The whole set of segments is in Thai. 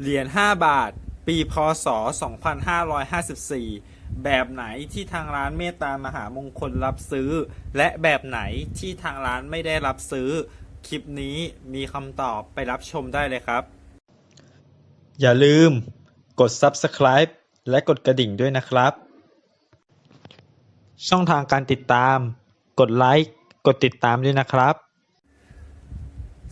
เหรียญ 5 บาท ปีพศ 2554 แบบไหนที่ทางร้านเมตตามหามงคลรับซื้อ และแบบไหนที่ทางร้านไม่ได้รับซื้อ คลิปนี้มีคำตอบไปรับชมได้เลยครับ อย่าลืมกด Subscribe และกดกระดิ่งด้วยนะครับ ช่องทางการติดตาม กดไลค์ กดติดตามด้วยนะครับ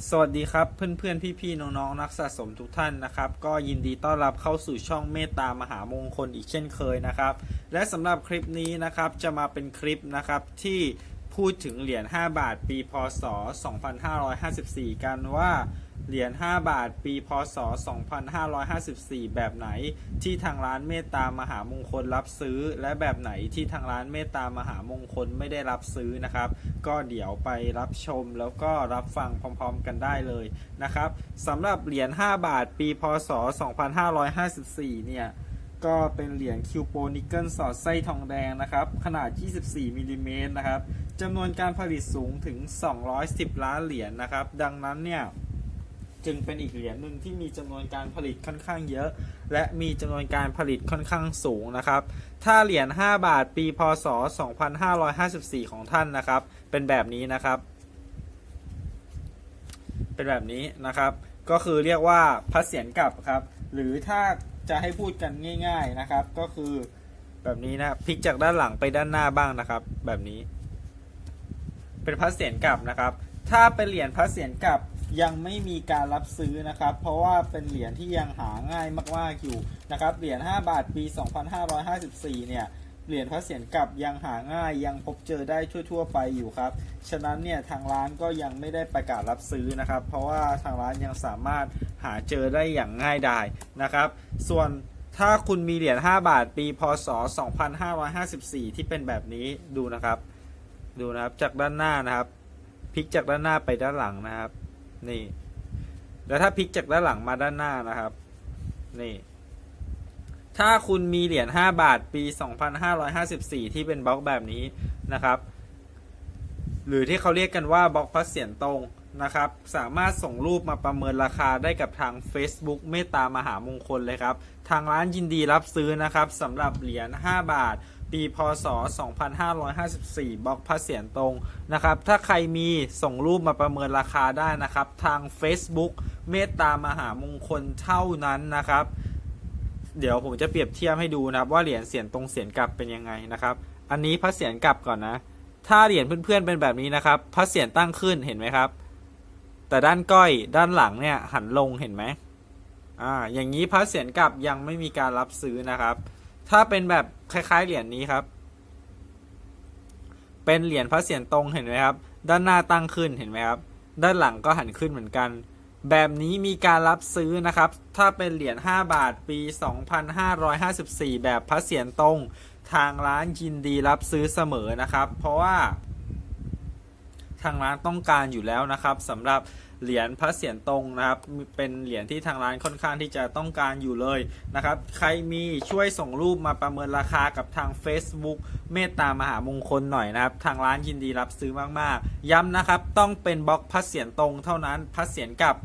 สวัสดีครับเพื่อนๆ พี่ๆ น้องๆ นักสะสมทุกท่านนะครับ ก็ยินดีต้อนรับเข้าสู่ช่องเมตตามหามงคลอีกเช่นเคยนะครับ และสำหรับคลิปนี้นะครับจะมาเป็นคลิปนะครับที่พูดถึงเหรียญ5บาทปีพศ 2554 กันว่า เหรียญ 5 บาท ปีพศ 2554 แบบไหนที่ทางร้านเมตตามหามงคลรับซื้อ และแบบไหนที่ทางร้านเมตตามหามงคลไม่ได้รับซื้อนะครับ ก็เดี๋ยวไปรับชมแล้วก็รับฟังพร้อมๆกันได้เลยนะครับสำหรับเหรียญ 5 บาท ปีพศ 2554 เนี่ยก็เป็นเหรียญคิวโปนิกเกิลสอดไส้ทองแดงนะครับ ขนาด 24มิลลิเมตรนะครับจำนวนการผลิตสูงถึง 210 ล้านเหรียญนะครับ ดังนั้นเนี่ย จึงเป็นอีกเหรียญหนึ่งที่มีจำนวนการผลิตค่อนข้างเยอะ และมีจำนวนการผลิตค่อนข้างสูงนะครับ ถ้าเหรียญ5บาทปีพศ 2554 ของท่านนะครับ เป็นแบบนี้นะครับ เป็นแบบนี้นะครับ ก็คือเรียกว่าพระเศียรกลับครับ หรือถ้าจะให้พูดกันง่าย ๆนะครับ ก็คือแบบนี้นะพลิกจากด้านหลังไปด้านหน้าบ้างนะครับ แบบนี้ เป็นพระเศียรกลับนะครับ ถ้าเป็นเหรียญพระเศียรกลับ ยังไม่มีการรับซื้อนะครับ เพราะว่าเป็นเหรียญที่ยังหาง่ายมากๆอยู่นะครับเหรียญ5บาทปี 2554 เนี่ยเหรียญพระเศียรกลับยังหาง่ายยังพบเจอได้ทั่ว ๆ ไปอยู่ครับ ฉะนั้นเนี่ยทางร้านก็ยังไม่ได้ประกาศรับซื้อนะครับ เพราะว่าทางร้านยังสามารถหาเจอได้อย่างง่ายดายนะครับ ส่วนถ้าคุณมีเหรียญ5บาทปีพศ 2554 ที่เป็นแบบนี้ดูนะครับ ดูนะครับจากด้านหน้านะครับพลิกจากด้านหน้าไปด้านหลังนะครับ นี่ แล้วถ้าพลิกจากด้านหลังมาด้านหน้านะครับ นี่ ถ้าคุณมีเหรียญ5บาทปี 2554 ที่เป็นบล็อกแบบนี้นะครับ หรือที่เขาเรียกกันว่าบล็อกพระเศียรตรงนะครับ สามารถส่งรูปมาประเมินราคาได้กับทาง Facebook เมตตามหามงคลเลยครับ ทางร้านยินดีรับซื้อนะครับสำหรับเหรียญ5บาท ปีพศ 2554 บล็อกพระเศียรตรงนะครับ ถ้าใครมีส่งรูปมาประเมินราคาได้นะครับ ทาง Facebook เมตตามหามงคลเท่านั้นนะครับ เดี๋ยวผมจะเปรียบเทียบให้ดูนะครับ ว่าเหรียญเสียนตรงเสียนกลับเป็นยังไงนะครับ อันนี้พระเสียนกลับก่อนนะ ถ้าเหรียญเพื่อนๆเป็นแบบนี้นะครับ พระเสียนตั้งขึ้นเห็นไหมครับ แต่ด้านก้อยด้านหลังเนี่ยหันลงเห็นไหมอ่าอย่างนี้พระเสียนกลับยังไม่มีการรับซื้อนะครับ ถ้าเป็นแบบคล้ายๆเหรียญนี้ครับ เป็นเหรียญพระเศียรตรงเห็นไหมครับ ด้านหน้าตั้งขึ้นเห็นไหมครับ ด้านหลังก็หันขึ้นเหมือนกัน แบบนี้มีการรับซื้อนะครับ ถ้าเป็นเหรียญ5บาทปี 2554 แบบพระเศียรตรง ทางร้านยินดีรับซื้อเสมอนะครับ เพราะว่า ทางร้านต้องการอยู่แล้วนะครับสำหรับเหรียญพระเศียรตรงนะครับ เป็นเหรียญที่ทางร้านค่อนข้างที่จะต้องการอยู่เลยนะครับ ใครมีช่วยส่งรูปมาประเมินราคากับทาง Facebook เมตตามหามงคลหน่อยนะครับ ทางร้านยินดีรับซื้อมากๆ ย้ำนะครับ ต้องเป็นบล็อกพระเศียรตรงเท่านั้นพระเศียรกับ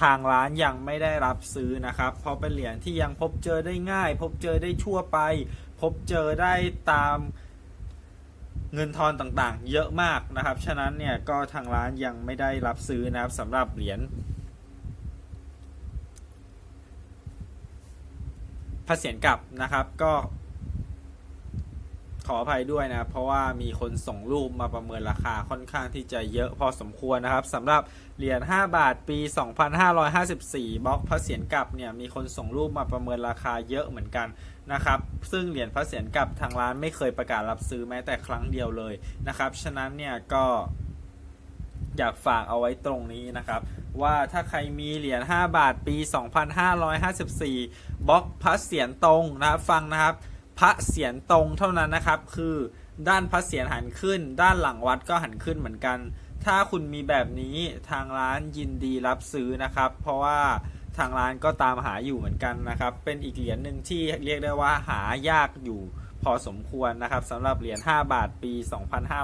ทางร้านยังไม่ได้รับซื้อนะครับ เพราะเป็นเหรียญที่ยังพบเจอได้ง่าย พบเจอได้ทั่วไป พบเจอได้ตาม เงินทอนต่างๆ เยอะมากนะครับ ฉะนั้นเนี่ยก็ทางร้านยังไม่ได้รับซื้อนะครับสำหรับเหรียญพระเศียรกลับนะครับก็ ขออภัยด้วยนะเพราะว่ามีคนส่งรูปมาประเมินราคาค่อนข้างที่จะเยอะพอสมควรนะครับสำหรับเหรียญ5บาทปี 2554บล็อกพระเศียรกลับเนี่ยมีคนส่งรูปมาประเมินราคาเยอะเหมือนกันนะครับซึ่งเหรียญพระเศียรกลับทางร้านไม่เคยประกาศรับซื้อแม้แต่ครั้งเดียวเลยนะครับฉะนั้นเนี่ยก็อยากฝากเอาไว้ตรงนี้นะครับ ว่าถ้าใครมีเหรียญ5บาทปี 2554บล็อกพระเศียรตรงนะครับฟังนะครับ พระเศียรตรงเท่านั้นนะครับ คือด้านพระเศียรหันขึ้น ด้านหลังวัดก็หันขึ้นเหมือนกัน ถ้าคุณมีแบบนี้ทางร้านยินดีรับซื้อนะครับ เพราะว่าทางร้านก็ตามหาอยู่เหมือนกันนะครับ เป็นอีกเหรียญหนึ่งที่เรียกได้ว่าหายากอยู่พอสมควรนะครับสำหรับเหรียญ5บาทปี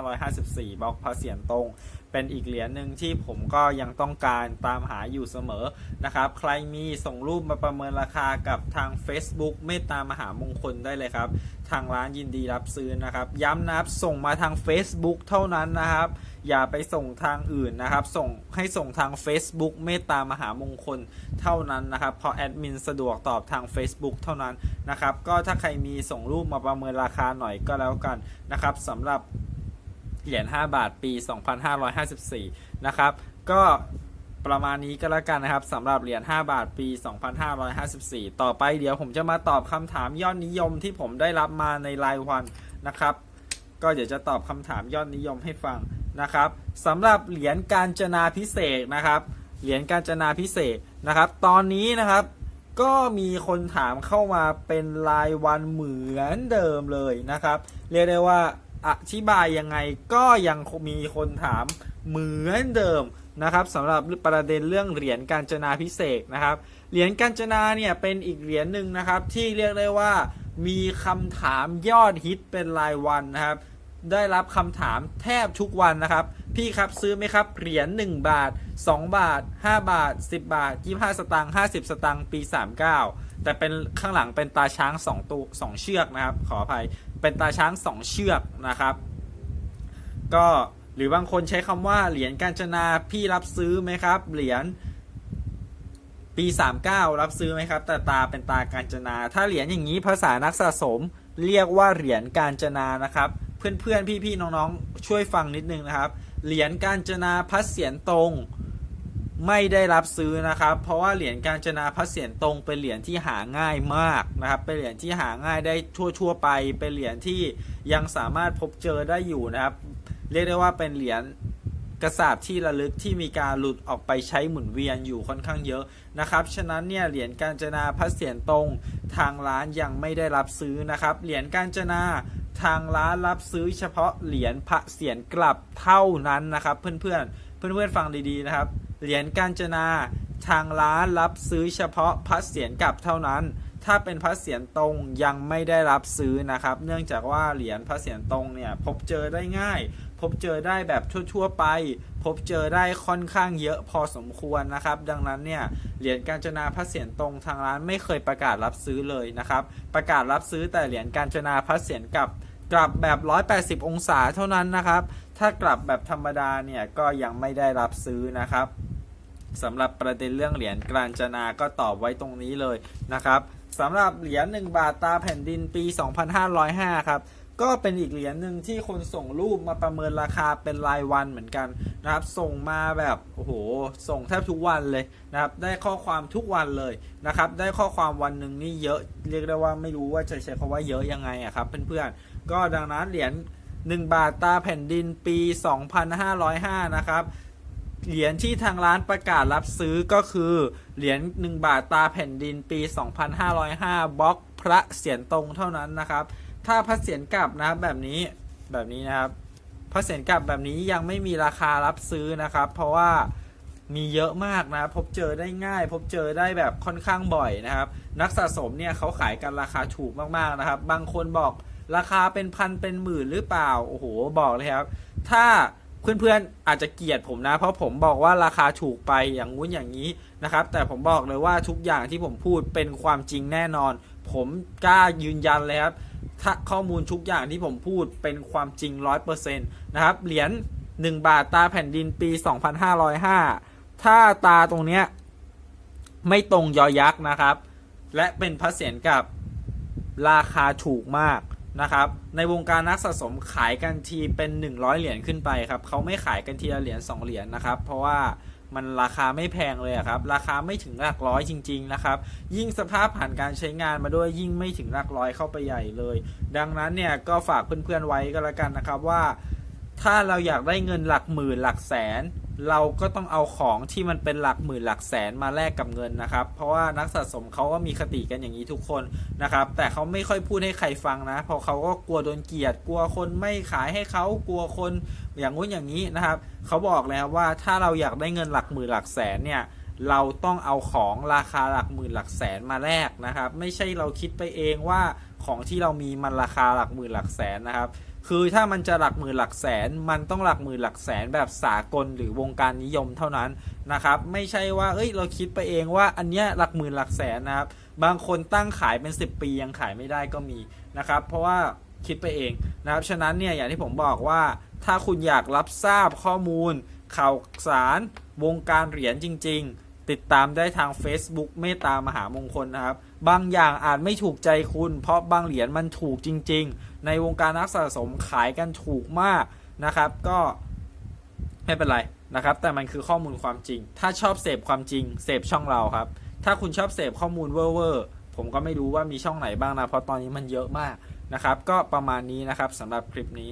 2554บล็อกพระเศียรตรง เป็นอีกเหรียญหนึ่งที่ผมก็ยังต้องการตามหาอยู่เสมอนะครับ ใครมีส่งรูปมาประเมินราคากับทาง Facebook เมตตามหามงคลได้เลยครับ ทางร้านยินดีรับซื้อนะครับ ย้ำนะครับส่งมาทาง Facebook เท่านั้นนะครับ อย่าไปส่งทางอื่นนะครับ ส่งให้ส่งทาง Facebook เมตตามหามงคลเท่านั้นนะครับ เพราะแอดมินสะดวกตอบทาง Facebook เท่านั้นนะครับ ก็ถ้าใครมีส่งรูปมาประเมินราคาหน่อยก็แล้วกันนะครับสำหรับ เหรียญ5บาทปี 2554 นะครับ ก็ประมาณนี้ก็แล้วกันนะครับสำหรับเหรียญ5บาทปี 2554 ต่อไปเดี๋ยวผมจะมาตอบคำถามยอดนิยมที่ผมได้รับมาในรายวันนะครับ ก็เดี๋ยวจะตอบคำถามยอดนิยมให้ฟังนะครับสำหรับเหรียญการจนาพิเศษนะครับเหรียญการจนาพิเศษนะครับ ตอนนี้นะครับก็มีคนถามเข้ามาเป็นรายวันเหมือนเดิมเลยนะครับ เรียกได้ว่า อธิบายยังไงก็ยังมีคนถามเหมือนเดิมนะครับสำหรับประเด็นเรื่องเหรียญการจนาพิเศษนะครับ เหรียญการจนาเนี่ยเป็นอีกเหรียญหนึ่งนะครับที่เรียกได้ว่ามีคำถามยอดฮิตเป็นรายวันนะครับ ได้รับคำถามแทบทุกวันนะครับ พี่ครับซื้อไหมครับเหรียญ1บาท 2 บาท 5 บาท 10 บาท 25 สตางค์50 สตางค์ปี 39 แต่เป็นข้างหลังเป็นตาช้าง2ตัว2เชือกนะครับ ขออภัยเป็นตาช้าง2เชือกนะครับ ก็หรือบางคนใช้คำว่าเหรียญกาญจนาพี่รับซื้อไหมครับ เหรียญปี 39 รับซื้อไหมครับ แต่ตาเป็นตากาญจนา ถ้าเหรียญอย่างนี้ภาษานักสะสมเรียกว่าเหรียญกาญจนานะครับ เพื่อนๆ พี่ๆ น้องๆ ช่วยฟังนิดนึงนะครับ เหรียญกาญจนาพัดเสียนตรง ไม่ได้รับซื้อนะครับ เพราะว่าเหรียญกาญจนาพัดเสียนตรงเป็นเหรียญที่หาง่ายมากนะครับ เป็นเหรียญที่หาง่ายได้ทั่ว ๆ ไป เป็นเหรียญที่ยังสามารถพบเจอได้อยู่นะครับ เรียกได้ว่าเป็นเหรียญกระสาบที่ระลึกที่มีการหลุดออกไปใช้หมุนเวียนอยู่ค่อนข้างเยอะนะครับ ฉะนั้นเนี่ยเหรียญกาญจนาพัดเสียนตรงทางร้านยังไม่ได้รับซื้อนะครับ เหรียญกาญจนาทางร้านรับซื้อเฉพาะเหรียญพระเสียนกลับเท่านั้นนะครับ เพื่อนๆ เพื่อนๆ ฟังดีๆนะครับ เหรียญกาญจนาทางร้านรับซื้อเฉพาะพระเสียนกลับเท่านั้น ถ้าเป็นพระเสียรตรงยังไม่ได้รับซื้อนะครับ เนื่องจากว่าเหรียญพระเสียรตรงเนี่ยพบเจอได้ง่าย พบเจอได้แบบทั่วๆไป พบเจอได้ค่อนข้างเยอะพอสมควรนะครับ ดังนั้นเนี่ยเหรียญกาญจนาพระเสียรตรงทางร้านไม่เคยประกาศรับซื้อเลยนะครับ ประกาศรับซื้อแต่เหรียญกาญจนาพระเสียรกลับกลับแบบ 180 องศาเท่านั้นนะครับ ถ้ากลับแบบธรรมดาเนี่ยก็ยังไม่ได้รับซื้อนะครับ สำหรับประเด็นเรื่องเหรียญกาญจนาก็ตอบไว้ตรงนี้เลยนะครับสำหรับเหรียญ1บาทตาแผ่นดินปี 2505 ครับก็เป็นอีกเหรียญหนึ่งที่คนส่งรูปมาประเมินราคาเป็นรายวันเหมือนกันนะครับ ส่งมาแบบโอ้โหส่งแทบทุกวันเลยนะครับ ได้ข้อความทุกวันเลยนะครับ ได้ข้อความวันหนึ่งนี่เยอะเรียกได้ว่าไม่รู้ว่าจะใช้คำว่าเยอะยังไงอะครับเพื่อนๆก็ดังนั้นเหรียญ1บาทตาแผ่นดินปี 2505 นะครับ เหรียญที่ทางร้านประกาศรับซื้อก็คือ เหรียญ1 บาทตาแผ่นดินปี 2505บล็อกพระเสียรตรงเท่านั้นนะครับ ถ้าพระเสียรกลับนะครับแบบนี้แบบนี้นะครับพระเสียรกลับแบบนี้ยังไม่มีราคารับซื้อนะครับ เพราะว่ามีเยอะมากนะพบเจอได้ง่าย พบเจอได้แบบค่อนข้างบ่อยนะครับ นักสะสมเนี่ยเขาขายกันราคาถูกมากๆนะครับ บางคนบอกราคาเป็นพันเป็นหมื่นหรือเปล่าโอ้โหบอกเลยครับ ถ้า เพื่อนๆอาจจะเกลียดผมนะ เพราะผมบอกว่าราคาถูกไปอย่างงู้นอย่างนี้นะครับ แต่ผมบอกเลยว่าทุกอย่างที่ผมพูดเป็นความจริงแน่นอน ผมกล้ายืนยันเลยครับถ้าข้อมูลทุกอย่างที่ผมพูดเป็นความจริง 100%นะครับ เหรียญ1 บาทตาแผ่นดินปี 2505 ถ้าตาตรงเนี้ยไม่ตรงยอยักษ์นะครับ และเป็นพระเศียรกับราคาถูกมาก นะครับ ในวงการนักสะสมขายกันทีเป็น 100 เหรียญขึ้นไปครับเขาไม่ขายกันทีละเหรียญ2เหรียญนะครับ เพราะว่ามันราคาไม่แพงเลยครับ ราคาไม่ถึงหลักร้อยจริง ๆ นะครับ ยิ่งสภาพผ่านการใช้งานมาด้วยยิ่งไม่ถึงหลักร้อยเข้าไปใหญ่เลย ดังนั้นเนี่ยก็ฝากเพื่อนๆไว้ก็แล้วกันนะครับว่า ถ้าเราอยากได้เงินหลักหมื่นหลักแสน เราก็ต้องเอาของที่มันเป็นหลักหมื่นหลักแสนมาแลกกับเงินนะครับ เพราะว่านักสะสมเขาก็มีคติกันอย่างนี้ทุกคนนะครับ แต่เขาไม่ค่อยพูดให้ใครฟังนะเพราะเขาก็กลัวโดนเกลียด กลัวคนไม่ขายให้เขากลัวคนอย่างงู้นอย่างนี้นะครับเขาบอกแล้วว่าถ้าเราอยากได้เงินหลักหมื่นหลักแสนเนี่ยเราต้องเอาของราคาหลักหมื่นหลักแสนมาแลกนะครับ ไม่ใช่เราคิดไปเองว่าของที่เรามีมันราคาหลักหมื่นหลักแสนนะครับ คือถ้ามันจะหลักหมื่นหลักแสน มันต้องหลักหมื่นหลักแสนแบบสากลหรือวงการนิยมเท่านั้นนะครับ ไม่ใช่ว่า เอ้ย เราคิดไปเองว่าอันเนี้ยหลักหมื่นหลักแสนนะครับ บางคนตั้งขายเป็น 10 ปียังขายไม่ได้ก็มีนะครับ เพราะว่าคิดไปเองนะครับ ฉะนั้นเนี่ยอย่างที่ผมบอกว่า ถ้าคุณอยากรับทราบข้อมูล ข่าวสารวงการเหรียญจริง ๆ ติดตามได้ทาง Facebook เมตตามหามงคลนะครับ บางอย่างอาจไม่ถูกใจคุณ เพราะบางเหรียญมันถูกจริง ๆ ในวงการนักสะสมขายกันถูกมากนะครับ ก็ไม่เป็นไรนะครับ แต่มันคือข้อมูลความจริง ถ้าชอบเสพความจริง เสพช่องเราครับ ถ้าคุณชอบเสพข้อมูลเวอร์ๆผมก็ไม่รู้ว่ามีช่องไหนบ้างนะ เพราะตอนนี้มันเยอะมากนะครับ ก็ประมาณนี้นะครับสำหรับคลิปนี้